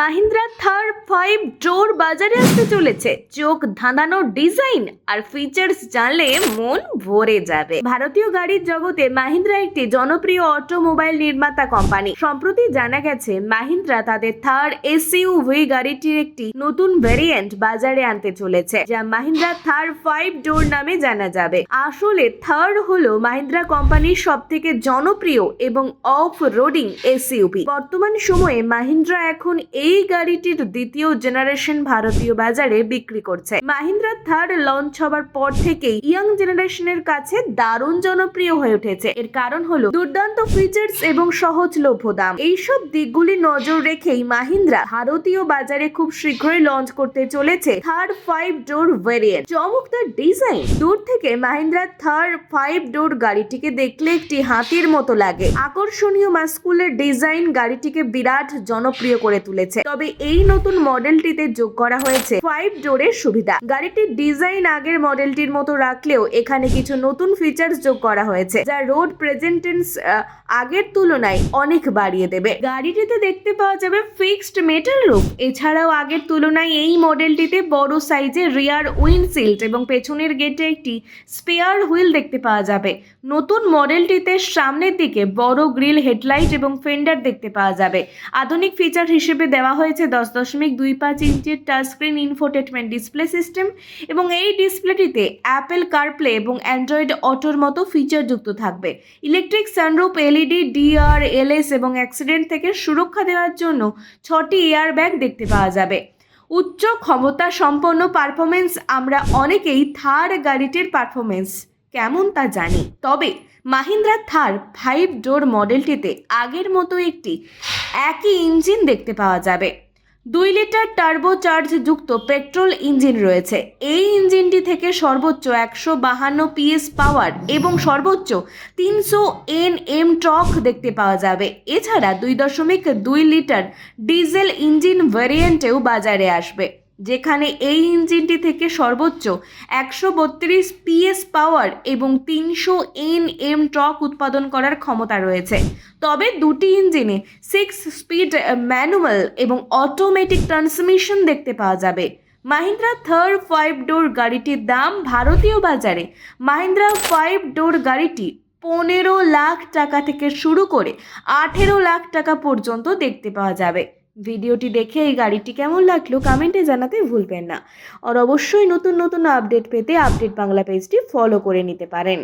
মাহিন্দ্রা থার five ডোর বাজারে আসতে চলেছে। চোখ ধাঁধানো ডিজাইন আর ফিচার্স জানলে মন ভরে যাবে। ভারতীয় গাড়ির জগতে মাহিন্দ্রা একটি জনপ্রিয় অটোমোবাইল নির্মাতা কোম্পানি সম্প্রতি জানা গেছে, মাহিন্দ্রা তাদের থার এসইউভি গাড়িটির একটি নতুন ভেরিয়েন্ট বাজারে আনতে চলেছে, যা মাহিন্দ্রা থার ফাইভ ডোর নামে জানা যাবে। আসলে থার হলো মাহিন্দ্রা কোম্পানির সব থেকে জনপ্রিয় এবং অফ রোডিং এসইউভি বর্তমান সময়ে মাহিন্দ্রা এখন এই গাড়িটির দ্বিতীয় জেনারেশন ভারতীয় বাজারে বিক্রি করছে। মাহিন্দ্রা থার্ড লঞ্চ হবার পর থেকেই ইয়াং জেনারেশনের কাছে দারুণ জনপ্রিয় হয়ে উঠেছে। এর কারণ হলো দুর্দান্ত ফিচার্স এবং সহজলভ্য দাম। এইসব দিকগুলি নজর রেখেই মাহিন্দ্রা ভারতীয় বাজারে খুব শীঘ্রই লঞ্চ করতে চলেছে থার ফাইভ ডোর ভেরিয়েন্ট চমকদার ডিজাইন দূর থেকে মাহিন্দ্রা থার্ড ফাইভ ডোর গাড়িটিকে দেখলে একটি হাতির মতো লাগে। আকর্ষণীয় মাস্কুলের ডিজাইন গাড়িটিকে বিরাট জনপ্রিয় করে তুলেছে তবে এই নতুন মডেলটিতে যোগ করা হয়েছে ফাইভ ডোরের সুবিধা। গাড়িটির ডিজাইন আগের মডেলটির মতো রাখলেও এখানে কিছু নতুন ফিচার্স যোগ করা হয়েছে, যা রোড প্রেজেন্টেন্স আগের তুলনায় অনেক বাড়িয়ে দেবে। গাড়িটিতে দেখতে পাওয়া যাবে ফিক্সড মেটাল রুফ এছাড়াও আগের তুলনায় এই মডেলটিতে বড় সাইজের রিয়ার উইন্ডশিল্ড এবং পেছনের গেটে একটি স্পেয়ার হুইল দেখতে পাওয়া যাবে। নতুন মডেলটিতে সামনের দিকে বড় গ্রিল হেডলাইট এবং ফেন্ডার দেখতে পাওয়া যাবে। আধুনিক ফিচার হিসেবে দেওয়া হয়েছে দশ দশমিক দুই পাঁচ ইঞ্চির touch screen infotainment display system এবং এই ডিসপ্লেটিতে অ্যাপেল কারপ্লে এবং অ্যান্ড্রয়েড অটোর মতো ফিচার যুক্ত থাকবে। Electric sunroof LED DR LS এবং অ্যাক্সিডেন্ট থেকে সুরক্ষা দেওয়ার জন্য ছটি এয়ার ব্যাগ দেখতে পাওয়া যাবে। উচ্চ ক্ষমতা সম্পন্ন পারফরমেন্স আমরা অনেকেই থার গাড়িটির পারফরমেন্স কেমন তা জানি। তবে মাহিন্দ্রা থার ফাইভ ডোর মডেলটিতে আগের মতো একটি একই ইঞ্জিন দেখতে পাওয়া যাবে। দুই লিটার টার্বো চার্জ যুক্ত পেট্রোল ইঞ্জিন রয়েছে। এই ইঞ্জিনটি থেকে সর্বোচ্চ একশো বাহান্ন পিএস পাওয়ার এবং সর্বোচ্চ তিনশো এন এম ট্রক দেখতে পাওয়া যাবে। এছাড়া দুই দশমিক দুই লিটার ডিজেল ইঞ্জিন ভ্যারিয়েন্টেও বাজারে আসবে। যেখানে এই ইঞ্জিনটি থেকে সর্বোচ্চ একশো বত্রিশ পিএস পাওয়ার এবং তিনশো এন এম টর্ক উৎপাদন করার ক্ষমতা রয়েছে। তবে দুটি ইঞ্জিনে সিক্স স্পিড ম্যানুয়াল এবং অটোমেটিক ট্রান্সমিশন দেখতে পাওয়া যাবে। মাহিন্দ্রা থার্ড ফাইভ ডোর গাড়িটির দাম ভারতীয় বাজারে মাহিন্দ্রা ফাইভ ডোর গাড়িটি পনেরো লাখ টাকা থেকে শুরু করে আঠেরো লাখ টাকা পর্যন্ত দেখতে পাওয়া যাবে। ভিডিওটি দেখে এই গাড়িটি কেমন লাগল কমেন্টে জানাতে ভুলবেন না। আর অবশ্যই নতুন নতুন আপডেট পেতে আপডেট বাংলা পেজটি ফলো করে নিতে পারেন।